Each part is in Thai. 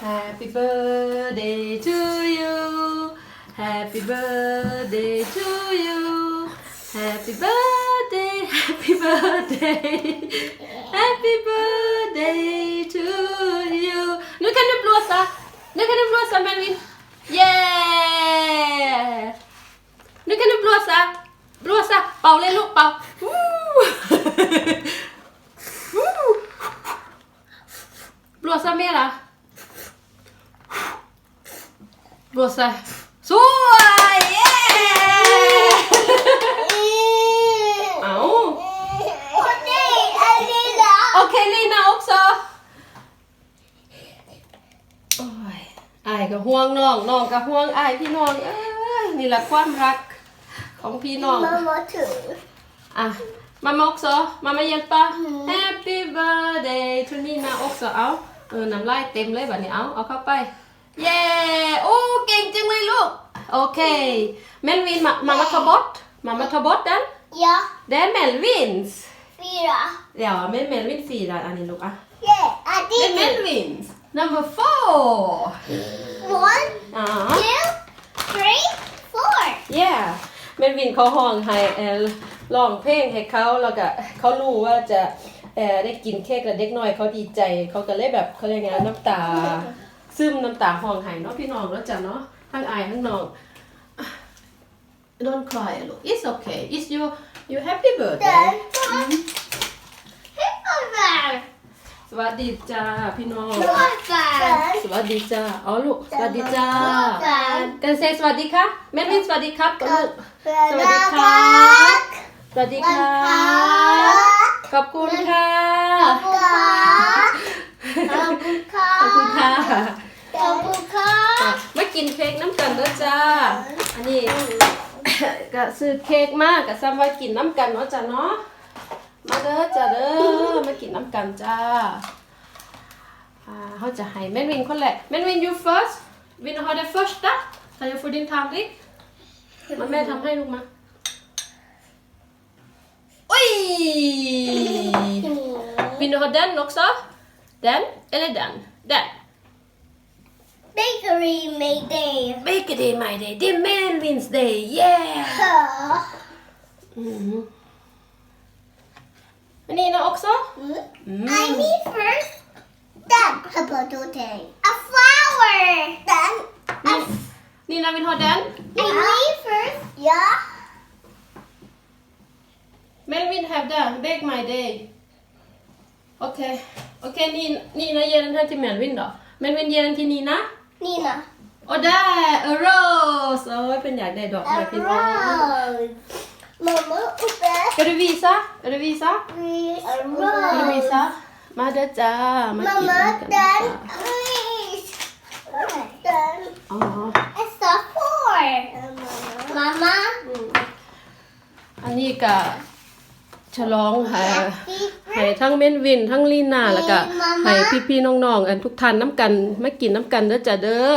Happy birthday to you Happy birthday to you Happy birthday Happy birthday Happy birthday to you Nu kan du blåsa Nu kan du blåsa Melvin Yeah Nu kan du blåsa Blåsa เป่าเลยลูกเป่า Woo! Woo! Blåsa mera. Blåsa. Så! Yeah! Au. Okej, Lina också. Oj. อายก็ห่วงน้องน้องก็ห่วงอายพี่น้องเอ้ยนี่แหละความรักของพี่น้อง Mamma too. Ah, mamma också. Mamma hjälpa. Happy birthday to Nina också. Au. เออน้ำลายเต็มเลยแบบนี้เอาเอาเข้าไป เย้โอ้เก่งจังเลยลูกโอเค Melvin, ma- mamma tar bort. Mamma tar bort den. Ja, Det är Melvins. fyra. Ja, men Melvin firar Annie ลูกอะ Yeah, I Det är did it. Melvins. Number four. One, อ่า two, three, four. yeah เมนวินเขาห้องให้เออร้องเพลงให้เขาแล้วก็เขารู้ว่าจะเออได้กินเค้กแล้วเด็กน้อยเขาดีใจ เขาก็เลยแบบเขาเรียกไงน้ำตา ซึมน้ำตาห้องให้เนาะพี่น้องแล้วจ้ะเนาะทั้งอายทั้งน้อง Don't cry ลูก It's okay It's your your happy birthday Then, hit over. สวัสดีจ้าพี่น้อง Over. สวัสดีจ้าอ๋อลูก สวัสดีจ้า Over. กันเซสวัสดีค่ะแม่วินสวัสดีครับกับลูกสวัสดีค่ะสวัสดีค่ะขอบคุณค่ะขอบคุณค่ะมา กินเค้กน้ำกันเด้อจ้า อันนี้ ก็ซื้อเค้กมากกับซ้ำว่ากินน้ำกันเนาะจ้าเนาะ มาเด้อจ้าเด้อ มากินน้ำกันจ้าอ่าเขาจะให้แม่นวินคนแรกแม่นวิน you first วิน ha det första tar jag för din tallrik มาแม่ทำให้ลูกมา Oj! Vill du ha den också? Den eller den? Den. Bakery May Day. Make it my day. Det är Melvins day. Yeah! Mm. Men Nina också? Mm. I need first. Then a potato. A flower. Then a Nina vill ha den. I need first. Yeah. Melvin have den. Bake my day. Okej. Okej, Nina, Nina ger den här till Melvin då. Melvin ger den till Nina. Nina. Och där! A rose! Åh, เป็นอยากได้ดอกไม้ A พี่น้อง rose. Mamma uppe. Ska du visa? Ska du visa? A Ska du rose. visa? มาเด้อจ้ามากิน Mamma, กันจ้า den. Please. Den. อ๋อ It's a four. Mamma. อืมอันนี้ก็ ฉลองให้ให้ทั้งเม่นวินทั้งลีน่าแล้วก็ให้พี่ๆน้องๆอันทุกท่านน้ำกันมากินน้ำกันเด้อจ้าเด้อ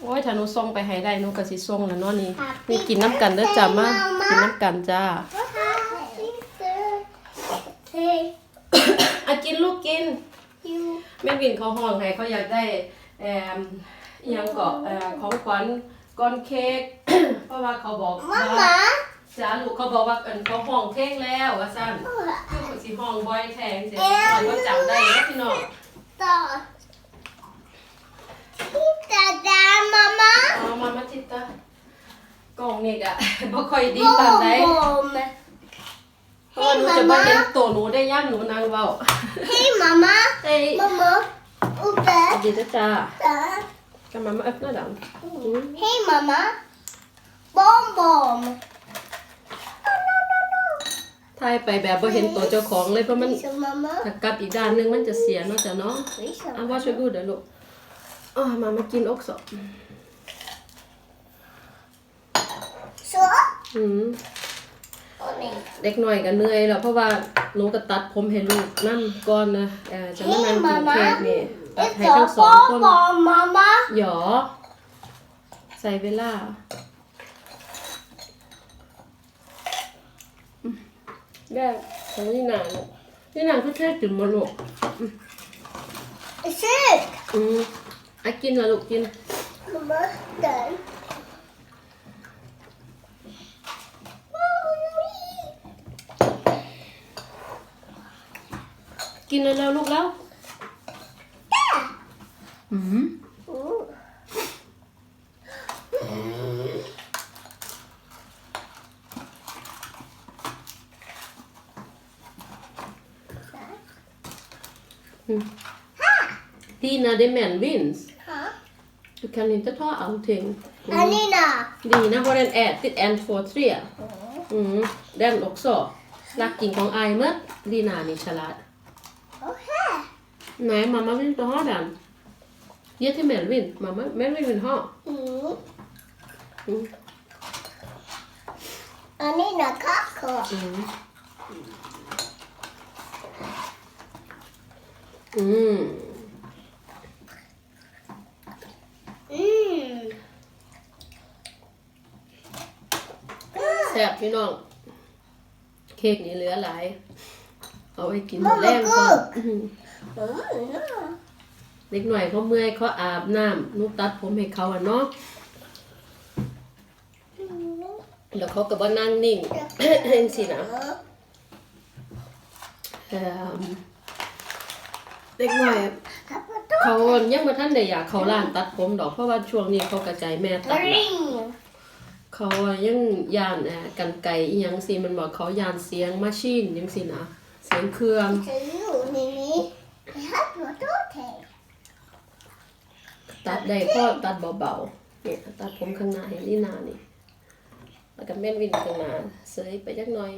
โอ้ยถ้าหนูส่งไปให้ได้หนูก็สิส่งแล้วเนาะนี่มีกินน้ำกันเด้อจ้ามากินน้ำกันจ้า Hey, อะกินลูกกิน you. แม่วินเขาห้องให้เขาอยากได้แอมอหยังเกาะเอ่อของขวัญก้อนเค้กเพราะว่าเขาบอกว่า Mama. จ้าลูกเขาบอกว่าเอินเขาห้องเพลงแล้วว่าสั้นคือสิห้องบอยแทงเสียงว่าจำได้แล้วพี่น้อง Da. Titta där, mamma. เอามามาติดตากล่องนี่กะบ่ค่อยดีปานใด Bom. เพราะว่าหนูจะมาเห็นตัวหนูได้ย่ำหนูนางเว้า Hej, mamma. เอ้ย Mamma. Uppe. ดีจ้าจ้า Där. kan mamma öppna den mm. Hej, mamma. Bom, bom. ถ่ายไปแบบบ่เห็นตัวเจ้าของเลยเพราะมัน Visa, mamma. ถ้ากลับอีกด้านหนึงมันจะเสียเนาะจ้ะเนาะ Visa. อะว่าช่วยดูเดี๋ยวลูกอ๋อมามากินอกส Så. อืมเด็กหน่อยก็เหนื่อยแล้วเพราะว่าหนูก็ตัดผมให้ลูกนั่นก่อนนะเออจะมานั่งกินเค้กนี่ตัดให้ It's ทั้ a งสองคน bom, bom, mamma. หยอ ใส่เวลาอืม ได้ของนี่นางนี่นางคือแค่จุ่มมาลูกอืม Sick. อืมอะกินเหรอลูกกิน Mamma, done. กินเร็วๆลูกแล้ว อืม det är män vinst Huh? du kan inte ta allting Alina. Dina har en ätit en, två, tre. Mm. Den också. Lackenของไอายเมื่อดีนานี่ฉลาด Okay. Nej, mamma vill inte ha den. Ge till Melvin. Mamma, Melvin vill ha. Mm. Mm. Alina kakao. Mm. Mm. Mm. ซ่บพี่น้อง เค้กนี่เหลือหลาย เอาไว้กินหมดแรงก่อนอื้อหือ Mm. เด็กหน่อยเขาเมื่อยเขาอาบน้ำนุกตัดผมให้เขาอะเนาะแล้วเขาก็บ่นั่งนิ่งเองสินะเอิ่มเด็กหน่อยเขายังมาท่านได้อยากเขาร้านตัดผมดอกเพราะว่าช่วงนี้เขากระจายแม่ตัดละ Ring. เขาอะยังยานอ่อกันไก่อีหยังสิมันบอกเขายานเสียงมาชีนยังสินะเสียงเครื่อง To you, Nini. I have your daughter. ตัดได้ก็ตัดเบาๆเนี่ยตัดผมข้างหน้าเห็นนี่นานี่แล้วก็แม่นวินข้างหน้าเสยไปจักหน่อย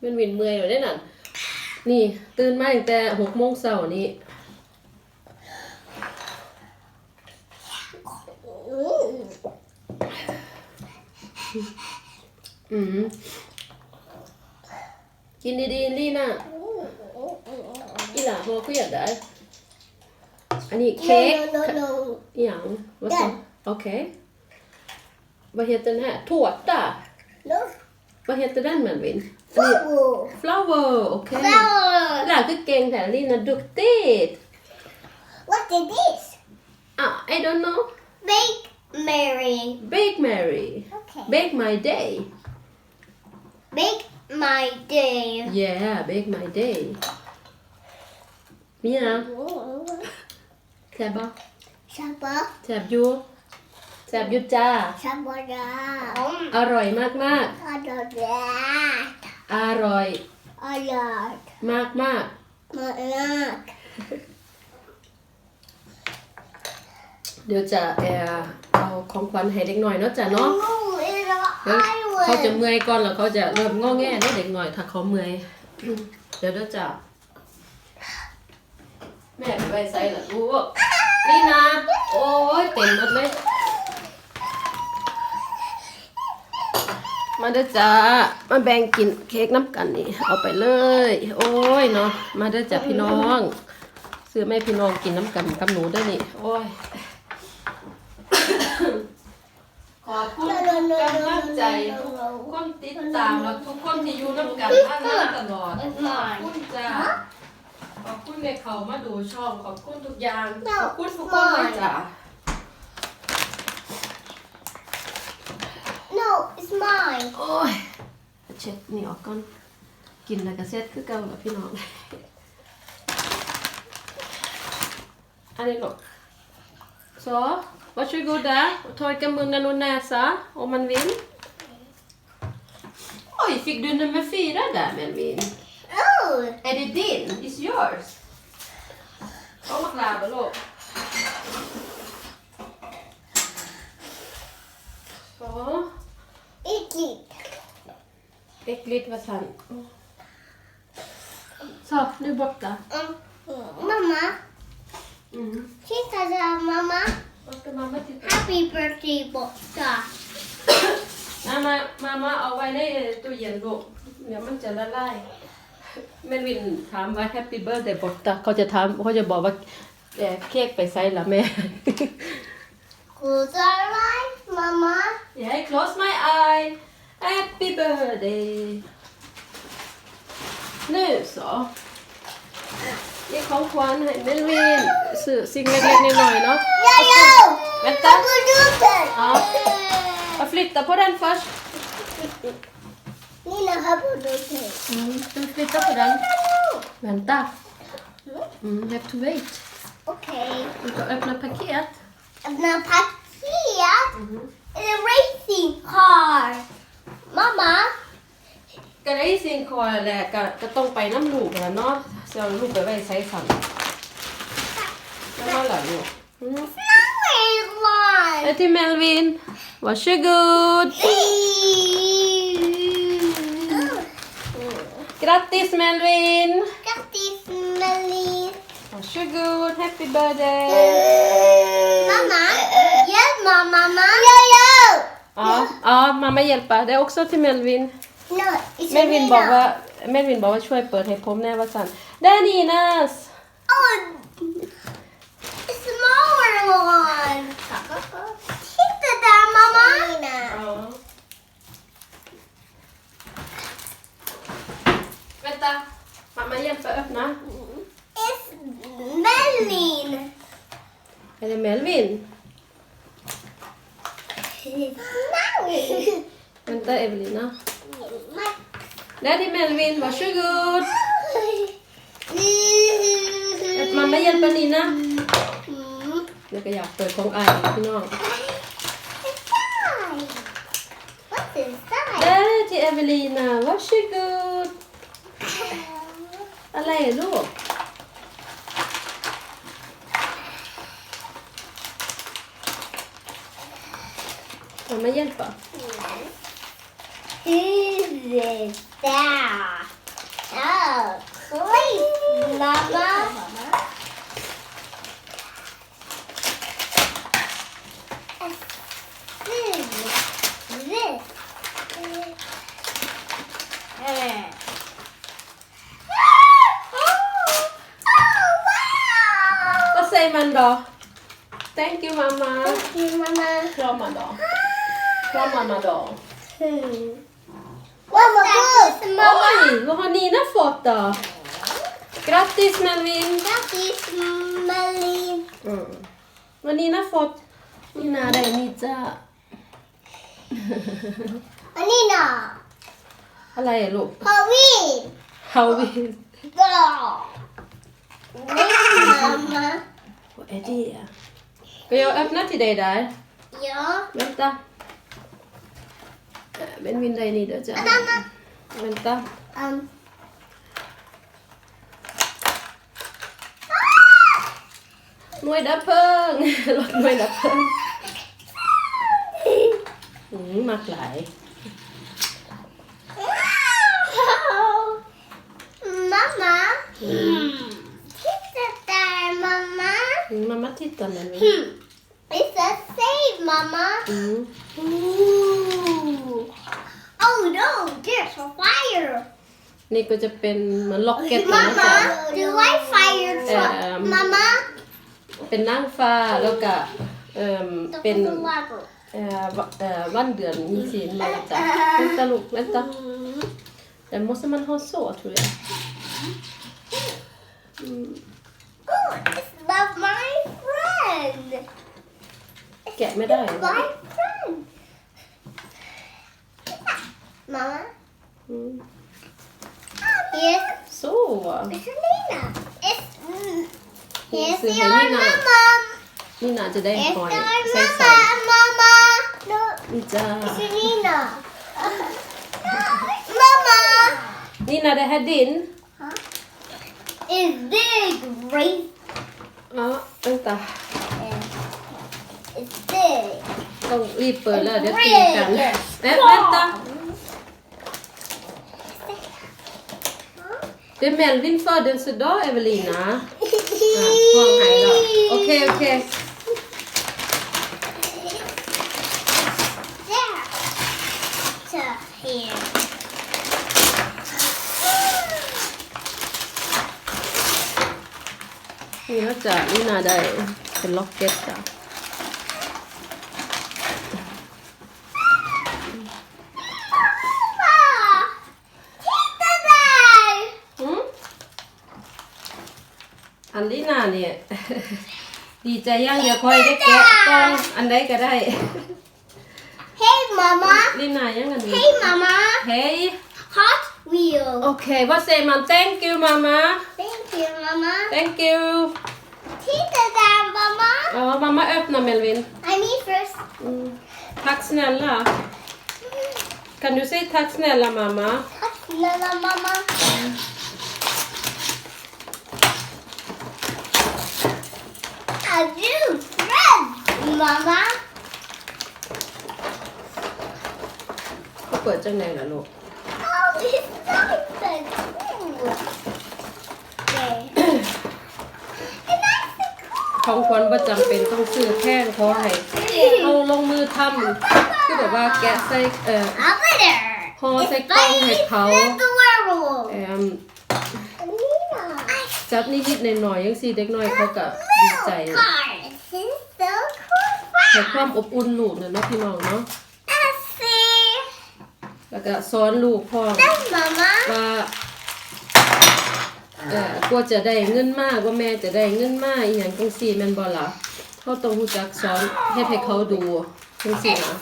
แม่นวินเมื่อยอยู่ได้นั่นนี่ ตื่นมาตั้งแต่หกโมงเช้านี้ อืมกินดีๆลี่น่ะอีหล่าพอก็อยากได้ อันนี้เค้ก No, no, no, no. อหย่างว่าสิโอเค Vad heter den här? Tårta? No. Vad heter den Melvin? Den är- Flower. Flower, okej. Flower. หล่าคือเก่งแต่ลี่น่ะ duktigt. What is this? Ah, I don't know. Bake Mary. Bake Mary. Okay. Bake my day. Bake my day. Yeah, bake my day. Mia, แซ่บบ่ Shabba. แซ่บอยู่แซ่บอยู่จ้า Shabba. อร่อยมากมาก Adada. ๆอร่อย Ayat. มากมาก Manak. ๆ เดี๋ยวจะแอร์เอาของขวัญให้เด็กหน่อยเนาะจ้ะเนาะ No, เดี๋ยวเขาจะเมื่อยก่อนแล้วเขาจะเริ่มงอแงได้เด็กหน่อยถ้าเขาเมื่อยเดี๋ยวเดี๋ยวจะแม่ไปใส่ละลูกนี่นะโอ้ยเต็มหมดเลยมาเด้อจ้ามาแบ่งกินเค้กน้ำกันนี่เอาไปเลย โอ้ยเนาะมาเด้อจ้าพี่น้อง ซื้อแม่พี่น้องกินน้ำกันกับหนูเด้อนี่ โอ้ย ขอบคุณทุกกำลังใจทุกคนติดตามและทุกคนที่อยู่น้ำกันมานั่ตลอดขอบคุณจ้าขอบคุณในเขามาดูช่องขอบคุณทุกอย่างขอบคุณทุกคนเลยจ้า No, it's mine. โอ้ยเช็ดนี่ออกก่อนกินแล้วก็เซ็ตคือเก่าแล้วพี่น้องอันนี้ลูก Så, varsågoda och torka munnen och näsa om man vill. Oj, fick du nummer fyra där Melvin? Oh, Är det din? It's yours. Så, äckligt. äckligt vad sant. Så, nu borta. Mm. Mamma, Mm. titta där mamma. Vad ska mamma titta? Happy birthday borta. Mamma, mamma เอาไว้ในตู้เย็นลูก เดี๋ยวมันจะละลายแม่วินถามว่า Happy Birthday บอตาเขาจะถามเขาจะบอกว่าเอ่อเค้กไปใส่ละแม่ Close our eyes, mamma. yeah close my eye Happy birthday nu så gick ของขวัญให้เมลวินซื้อสิ่งเล็กๆน้อยๆเนาะ Jojo! Vänta. Habbedutten! Ja. Jag flyttar på den först. Nina habbedutten. Mm, ska vi flytta på den? Vänta. Mm, you have to wait. Okej. Du ska öppna paket. Öppna paket. En racing car. Mamma. ก็ได้สิ่งคอยแหละก็ก็ต้องไปน้ำลูกแล้วเนาะ จะเอาลูกไปไว้ใช้สันแล้วก็หล่ะลูกอืม Flower line. ไอ้ที่เมลวิน varsågod grattis Melvin Grattis Melly. varsågod happy birthday Mamma. Hjälp mamma. Jojo! ja, ja mamma hjälper det är också till Melvin No, it's Melvin Nina. บอกว่า Melvin บอกว่าช่วยเปิดให้ผมแน่ว่าสัน Daninas Oh, a smaller one. Titta där, mamma. Vänta, mamma hjälper öppna. It's Melvin. Är det Melvin? Vänta Evelina. Daddy Melvin, varsågod. Att mamma hjälper Nina. Nu ska jag ปิดของอายพี่น้อง What's inside? ได้ที่ Evelina, varsågod. อะไรอะลูก Mamma hjälper. Who's is that? Oh, please, Mama. Who's this? Oh, wow! Vad säger man då? Thank you mamma. Thank you, Mama. Krama då. Kram mamma då. Hmm. What's that? Mama. Oj, vad har Nina fått då? Grattis Melvin! Grattis, Melly. Mm. Vad har Nina fått? Nina, det är Nizza. Anina. อะไรอะลูก Halloween. Halloween. Bra. Mamma. Vad är det? Ska jag öppna till dig där? Ja. Vänta. Eh, Melvin, det är ni där. Mamma. Vänta. Um. Nuôi đã phơn. Lọt nuôi đã phơn. Ừ, mặc lại. Mamma. Titta där, mamma. Mm, mamma tittar Melvin. Hmm. It's a save, mamma. Mm. Ooh. Oh no, there's a fire. นี่ก็จะเป็นเหมือนล็อกเก็ตนะจ๊ะ Mama, do I fire truck? Um, Mama? เป็นนางฟ้าแล้วก็เอ่มเป็น The level. เอ่อวะเอ่อวันเดือนมีศีลมาแล้วจ้ะเล่นตลกเล่นตา Den måste man ha så tror jag. Oh, it's love my friend. แกะไม่ได้ My friend. Mama? อืม Yes, så. it's Nina. It's mm, here's It's your Nina. mama. นี่น่าจะได้ It's หอย your ใส่ใส่ mama, mama. No, นี่จ้า it's Nina. Mama. นี่น่าได้ให้ดิน Is big, right? อ๋อตั้งตา It's big. ต้องรีบเปิดแล้วเดี๋ยวตีกัน Red. เอ๊ะเล่นตา det är Melvin födelsedag Evelina. Ja, håll här då. Okej, okej. There. So here. Ni har จ้ะนี่น่าได้เป็นล็อกเก็ตจ้ะ Pappa! Titta där! อืมอันลีน่าเนี่ย ดีใจอย่างเดียวคอยได้แกะกล้องอันใดก็ได้ Hey, Mama. ลีน่ายังอันนี้ Hey, Mama. เฮ้ย Hot wheel. โอเคว่าเซมัน thank you mama Thank you, Mama. thank you Titta där, Mama. ja mamma öppnar Melvin I need first. mm. tack snälla kan du säga tack snälla mamma Tack snälla, Mama. Are you friends, Mama? เขาเปิดจังไหนล่ะลูก Oh, it's so expensive. Okay. And that's the ของขวัญประจำเป็นต้องซื้อแพงขอให้เอาลงมือทำคือแบบว่าแกะใส่เอ่อ Over there. Håll It's sig kvar med very Paul. adorable. เอิ่ม Nina. จับนิดๆหน่อยๆยังสิเด็กน้อยเขาก็ดีใจ Milk cards. It's so cool. ให้ความอบอุ่นลูกนะเนาะพี่น้องเนาะ Essie. แล้วก็สอนลูกพ่อม That's Mama. ว่าเอ่อกว่าจะได้เงินมากว่าแม่จะได้เงินมากอีหยังจังซี่แม่นบ่ล่ะเขาต้องรู้จักสอนเฮ็ดให้เขาดูจังซี่นะ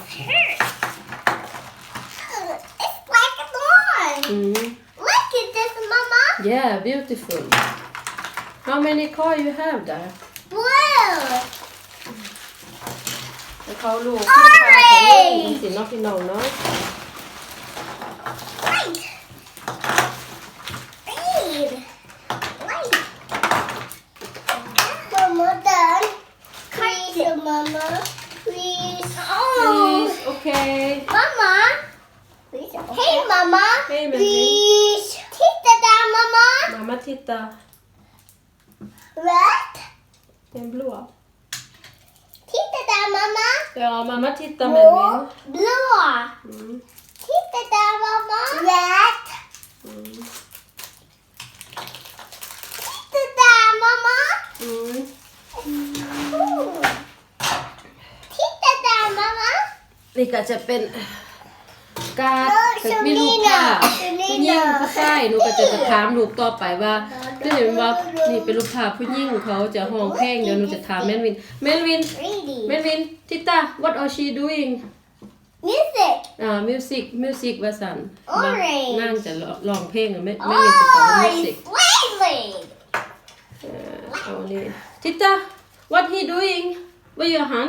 It's like a lawn. อืม Look at this, Mama. yeah beautiful how many car you have there Blue. ให้เขาลูกคุณค่าของเงินจังซี่เนาะพี่น้องเนาะ White. Red. White. Mama, done. Please, Mama. Please. Oh. please okay Mama. Hey, Mama. Hey, Melvin. Please. Titta där, Mama. mamma titta Red. den blå Titta där, Mamma. ja mamma titta Melvin Blå. mm. Titta där, Mamma. Red. Mm. Titta där, Mamma. Mm. Cool. Titta där, Mamma. นี่ก็จะเป็นการเออเป็นมีลูกค่ะชูนีผู้หน่ะญิงผู้ชายหนูก็จะจะถามลูกต่อไปว่า ก็เห็นว่านี่เป็นลูกค้าผู้หญิงเขาจะห้องเพลงเดี๋ยวหนูจะถามแมนวินแมนวิน Reading. แมนวินทิตา what are she doing Music. อ่า music music ว่าสัน Orange นั่งจะร้องเพลงแม่แม่วินจะตอบ Oh, music it's waving. เอ่อเอานี่ทิตา what he doing ว่าอยู่หัน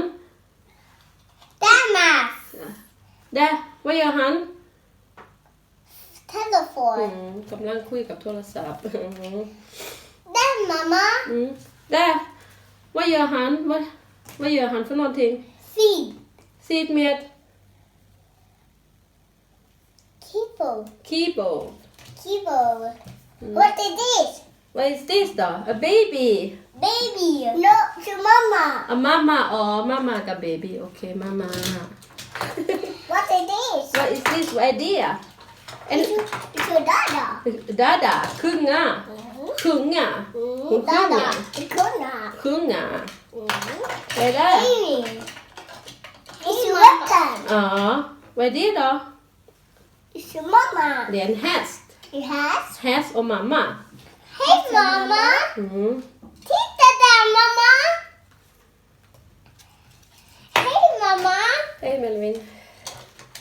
Dama. เด้ว่าอยู่หัน Telephone. อืมกำลังคุยกับโทรศัพท์ Then, Mama. อืมได้ว่าเยอะหันว่าว่าเยอะหันför någonting Feed. Sitt med Keyboard. keyboard Keyboard. What is this? What is this då? A baby Baby. No, to Mama. A mamma อ๋อ mamma กับ baby โอเค mamma What is this? What is this idea And It's your, it's your Dada. dada ครึ่งอะครึ่งอะ Mm, Hon Dada. sjunger. It's Kuna. ครึ่งอะ Mm. ไปได้ Baby. It's your weapon. อ๋อไว้ดี då It's your Mama. เรียน häst It has. häst och mamma Hey, Mama. อืม Titta där, Mama. Hey, Mama. เฮ้ยเมลวิน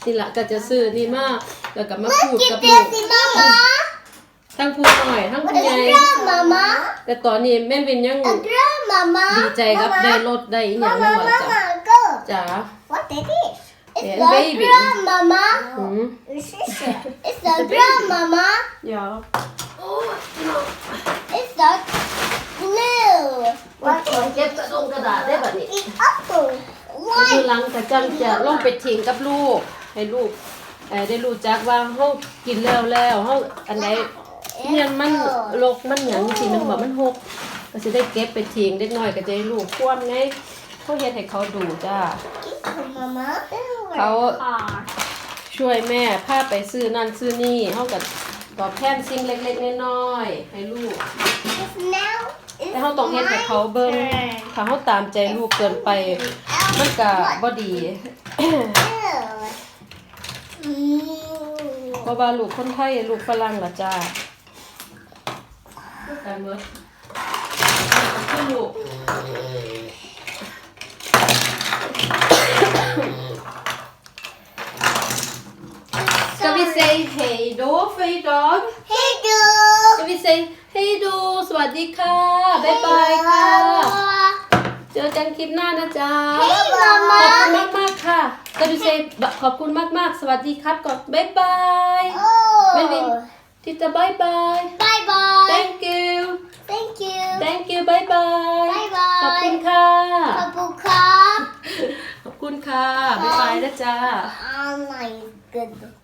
นี่ละก็จะซื้อนี่มากแล้วก็มาพูด Look กับ at ลูก this, Mama. ทั้งพูดหน่อยทั้ง What คุณ is ยาย a drum, Mama? แต่ตอนนี้แม่วินยัง A drum, Mama. ดีใจกับ Mama. ได้รถได้อีกอย่างหนึง Mama, ว่าจ้ะ Mama, go. จ๋า What is this? It's Yeah, the baby. drum, Mama. อืม It's it. It's the drum, Mama. เดี๋ยว It's the glue. ว่าขอเก็บกระดงกระดาษได้แบบนี้ It's apple. คือ White. หลังจากจังจะลงไปทิ้งกับลูก ให้ลูกเอ่อได้รู้จักว่าเฮากินแล้วแล้วเฮาอันใดเนี่ยมันลกมันหยังสิมันบ่มันหกก็สิได้เก็บไปทิ้งเด็กน้อยก็จะได้รู้ความไงเขาเฮ็ดให้เขาดูจ้า เขา ช่วยแม่พาไปซื้อนั่นซื้อนี่เฮาก็ตอบแทนสิ่งเล็กๆน้อยๆให้ลูก แต่เฮาต้องเฮ็ดให้เขาเบิ่งถ้าเฮาตามใจลูกเกินไป มันก็บ่ดี เพราะว่าลูกคนไทยลูกฝรั่งล่ะจ้าไปหมดขึ้นลูก Ska vi säga hej då för idag? Hej då! Ska vi säga hej då สวัสดีค่ะบ๊ายบายค่ะ เจอกันคลิปหน้านะจ๊ะ Hej ข ก็ดูเซขอบคุณมากมากๆ สวัสดีครับก่อนบ๊ายบาย Men vi- Oh. ทิตาบ๊ายบาย Bye bye! thank you Thank you! thank you บ๊ายบาย Bye bye ขอบคุณค่ะขอบคุณครับขอบคุณค่ะ บ๊ายบายนะจ๊ะ Oh my goodness.